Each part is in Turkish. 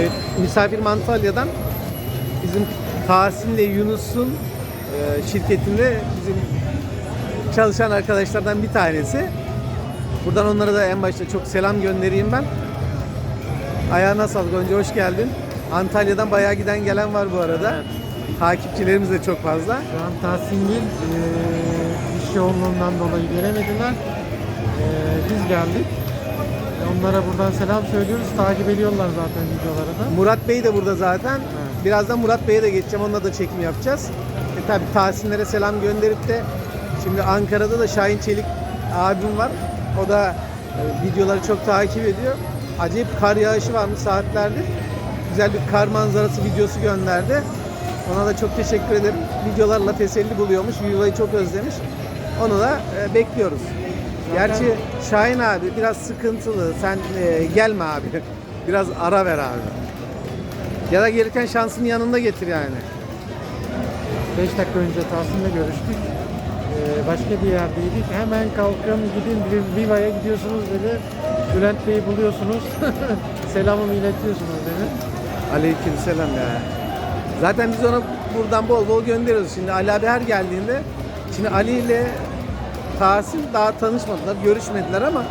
Evet, misafir Antalya'dan bizim Tahsin'le Yunus'un e, şirketinde bizim çalışan arkadaşlardan bir tanesi. Buradan onlara da en başta çok selam göndereyim ben. Ayağına sağlık. Önce hoş geldin. Antalya'dan bayağı giden gelen var bu arada. Takipçilerimiz de çok fazla. Şu an Tahsin Gil eee, iş yoğunluğundan dolayı gelemediler. Eee, biz geldik. Onlara buradan selam söylüyoruz. Takip ediyorlar zaten videoları da. Murat Bey de burada zaten. Evet. Birazdan Murat Bey'e de geçeceğim. Onunla da çekim yapacağız. E tabi Tahsinlere selam gönderip de şimdi Ankara'da da Şahin Çelik abim var. O da e, videoları çok takip ediyor. Acayip kar yağışı varmış saatlerdir. Güzel bir kar manzarası videosu gönderdi. Ona da çok teşekkür ederim. Videolarla teselli buluyormuş. Yuvayı çok özlemiş. Onu da e, bekliyoruz. Gerçi Şahin abi biraz sıkıntılı. Sen e, gelme abi. Biraz ara ver abi. Ya da gelirken şansını yanında getir yani. 5 dakika önce Tahsin'le görüştük. Eee, başka bir yerdeydik. Hemen kalkın gidin Bir- Viva'ya gidiyorsunuz dedi. Bülent Bey'i buluyorsunuz. Selamımı iletiyorsunuz dedi. Aleyküm selam ya. Zaten biz ona buradan bol bol gönderiyoruz. Şimdi Ali abi her geldiğinde şimdi Ali ile Tahsin daha tanışmadılar, görüşmediler ama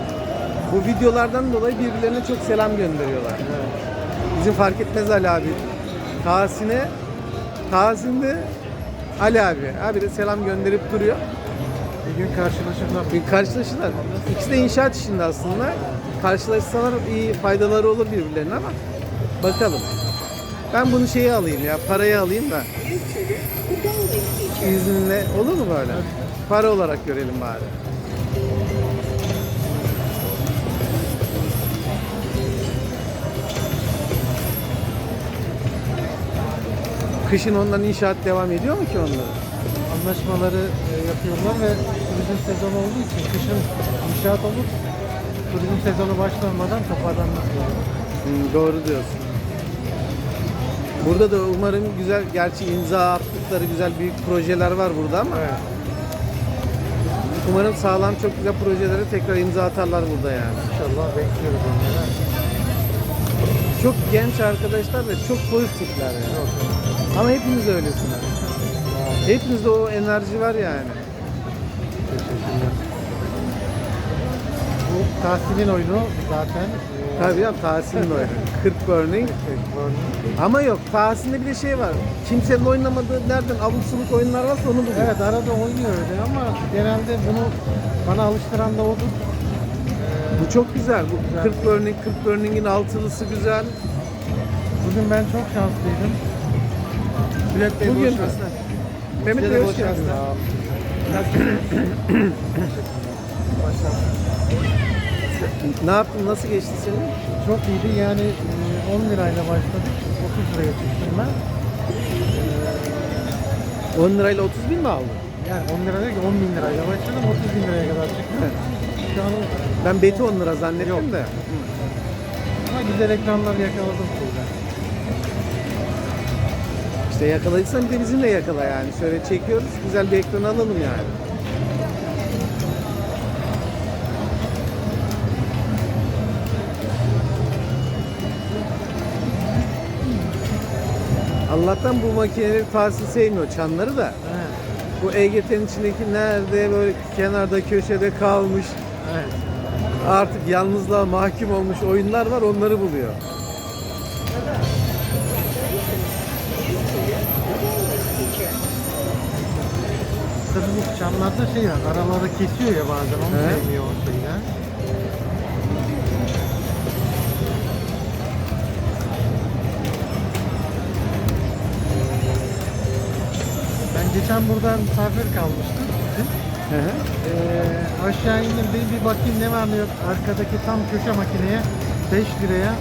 bu videolardan dolayı birbirlerine çok selam gönderiyorlar. Bizim fark etmez Ali abi. Tahsin'e Tahsin de Ali abi. Abi de selam gönderip duruyor. Bir gün karşılaşırlar. Bir karşılaşırlar. İkisi de inşaat işinde aslında. Karşılaşsalar iyi faydaları olur birbirlerine ama bakalım. Ben bunu şeye alayım ya, parayı alayım da. İzninle olur mu böyle? Para olarak görelim bari. Kışın onların inşaat devam ediyor mu ki onların? anlaşmaları e, yapıyorlar ve turizm sezonu olduğu için kışın inşaat olup turizm sezonu başlamadan toparlanması lazım. Hmm, doğru diyorsun. Burada da umarım güzel, gerçi imza attıkları güzel büyük projeler var burada ama Evet. Umarım sağlam çok güzel projelere tekrar imza atarlar burada yani. İnşallah bekliyoruz onları. Çok genç arkadaşlar ve çok pozitifler yani. Ama hepiniz öylesiniz. Hepinizde o enerji var yani. Teşekkürler. Bu Tahsin'in oyunu zaten. Tabii ya Tahsin'in oyunu. 40 Burning. Ama yok Tahsin'de bir de şey var. Kimsenin oynamadığı nereden abuk subuk oyunlar varsa onu buluyor. Evet arada oynuyor öyle ama genelde bunu bana alıştıran da odur. Bu çok güzel. Bu Güzel. 40 Burning, 40 Burning'in altılısı güzel. Bugün ben çok şanslıydım. Bülent Bey Bugün- şanslar. Mehmet Size Bey de hoş bol geldin. şanslar. Ne yaptın? Nasıl geçti senin? Çok iyiydi yani e, 10 lirayla başladık. 30 liraya çıktım ben. 10 lirayla 30 bin mi aldın? Yani 10 lira değil ki 10 bin lirayla başladım 30 bin liraya kadar çıktım. Şu an Ben beti 10 lira zannettim de. ama güzel ekranlar yakaladım burada. İşte yakaladıysan bir de bizimle yakala yani. Şöyle çekiyoruz, güzel bir ekran alalım yani. Allah'tan bu makineleri Tahsin sevmiyor çanları da. Evet. Bu EGT'nin içindeki nerede böyle kenarda köşede kalmış Evet. artık yalnızlığa mahkum olmuş oyunlar var onları buluyor. Tabii bu çamlarda şey var, araları kesiyor ya bazen, onu He. sevmiyor o şeyler. Ben geçen burada misafir kalmıştım. Hı hı. Ee, aşağı indim dedim bir bakayım ne var ne yok. Arkadaki tam köşe makineye 5 liraya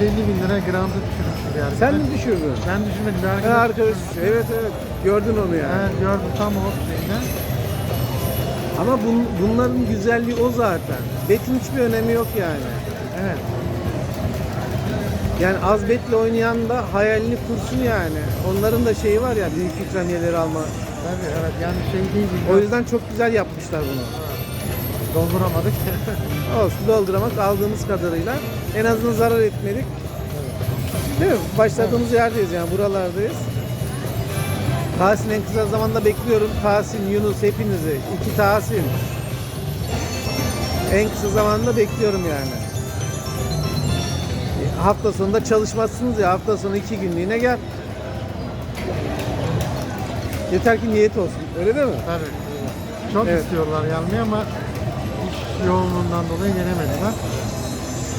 e, 150 bin lira grandı düşürmüş bir arkadaş. Sen mi düşürdün? Ben düşünmedim. Bir Ha, arkadaş, arkadaş, evet evet gördün onu yani. Evet, gördüm tam o şeyden. Ama bun- bunların güzelliği o zaten. Betin hiçbir önemi yok yani. Evet. Yani az betle oynayan da hayalini kursun yani. Onların da şeyi var ya büyük ikramiyeleri alma. Tabii evet yani şey değil. O yüzden çok güzel yapmışlar bunu. dolduramadık. Olsun dolduramak aldığımız kadarıyla en azından zarar etmedik. Değil mi? Başladığımız yerdeyiz yani buralardayız. Tahsin en kısa zamanda bekliyorum. Tahsin, Yunus hepinizi. İki Tahsin. En kısa zamanda bekliyorum yani. E, Hafta sonunda çalışmazsınız ya. Hafta sonu iki günlüğüne gel. Yeter ki niyet olsun. Öyle değil mi? Tabii. Çok Evet. istiyorlar gelmeyi ama iş yoğunluğundan dolayı gelemediler.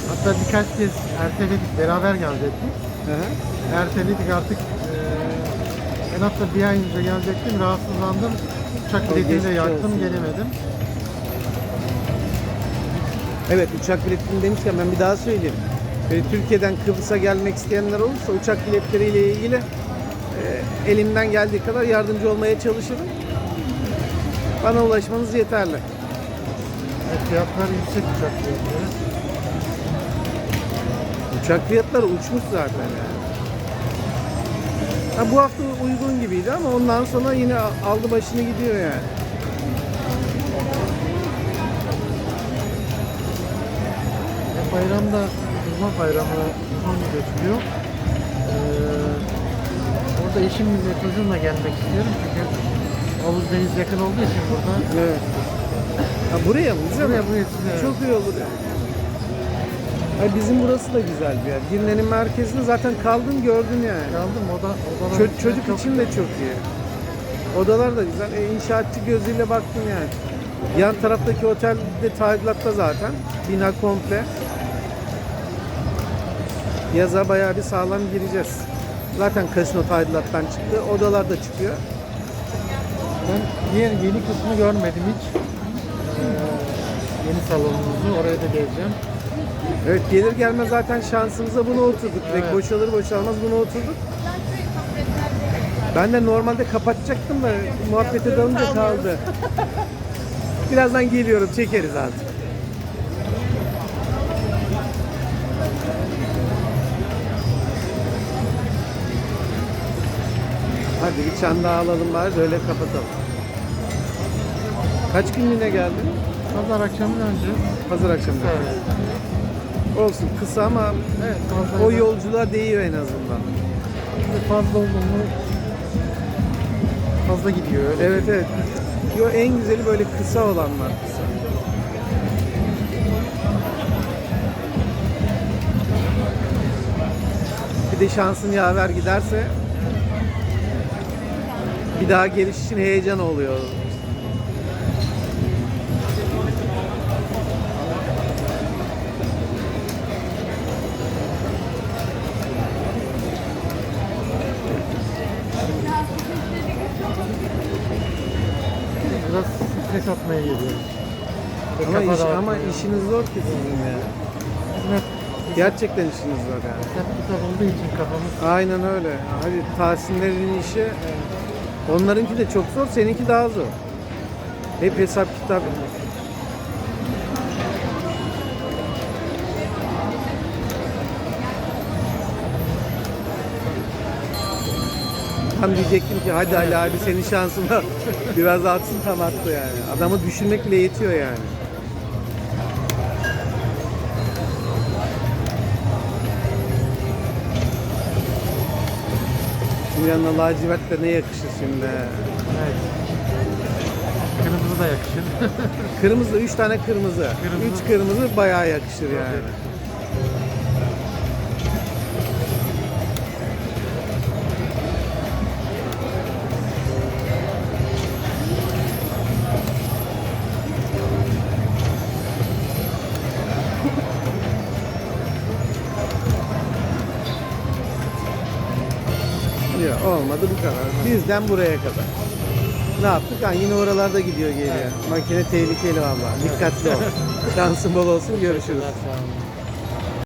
Hatta birkaç kez erteledik, beraber gelecektik. Hı hı. Erteledik artık eee en hatta bir ay önce gelecektim, rahatsızlandım. Uçak geçmiş yaktım, olsun. gelemedim. Evet uçak biletini demişken ben bir daha söyleyeyim. Böyle Türkiye'den Kıbrıs'a gelmek isteyenler olursa uçak biletleriyle ilgili e, elimden geldiği kadar yardımcı olmaya çalışırım. Bana ulaşmanız yeterli. Evet, fiyatlar yüksek uçak biletleri. Uçak fiyatları uçmuş zaten yani. Ha, bu hafta uygun gibiydi ama ondan sonra yine aldı başını gidiyor yani. E, bayramda, Uzman bayramı uzun geçiliyor. Eee orada eşimle çocuğumla gelmek istiyorum çünkü havuz deniz yakın olduğu için burada. Evet. Ha, buraya mı? Bize mi? Buraya, buraya size. Çok iyi olur. Ay bizim burası da güzel bir yer. Girne'nin merkezinde zaten kaldın gördün yani. Kaldım oda, odalar güzel, çocuk çok için de çok iyi. Odalar da güzel. E, inşaatçı gözüyle baktım yani. Yan taraftaki otel de tadilatta zaten. Bina komple. Yaza bayağı bir sağlam gireceğiz. Zaten kasino tadilattan çıktı. Odalar da çıkıyor. Ben diğer yeni kısmı görmedim hiç. Ee, yeni salonumuzu oraya da geleceğim. Evet gelir gelmez zaten şansımıza bunu oturduk. Direkt Evet. boşalır boşalmaz bunu oturduk. Ben de normalde kapatacaktım da muhabbete dalınca kaldı. Birazdan geliyorum çekeriz artık. Hadi bir çan daha alalım bari de öyle kapatalım. Kaç günlüğüne geldin? Pazar akşamın önce. Pazar akşamı. Evet. Olsun kısa ama Evet fazla, o yolculuğa değiyor en azından. fazla oldu mu fazla gidiyor öyle. Evet evet. Yo en güzeli böyle kısa olanlar kısa. Bir de şansın yaver giderse bir daha geliş için heyecan oluyor. Biraz stres atmaya geliyoruz. Ama, iş, ama işiniz zor ki sizin ya. Hizmet, Gerçekten işiniz zor yani. hizmet kitap olduğu için kafamız Aynen öyle. Hadi Tahsinlerin işi onlarınki de çok zor, seninki daha zor. Hep hesap kitap. Tam diyecektim ki hadi Ali abi senin şansın var. Biraz atsın tam attı yani. Adamı düşünmek bile yetiyor yani. Şimdi yanına lacivert de ne yakışır şimdi. evet. Kırmızı da yakışır. Kırmızı, üç tane kırmızı. Kırmızı. Üç kırmızı bayağı yakışır yani. Yok olmadı bu kadar. Bizden buraya kadar. Ne yaptık? Ha, yine oralarda gidiyor geliyor. Makine tehlikeli valla. Dikkatli ol. Şansın bol olsun. Görüşürüz.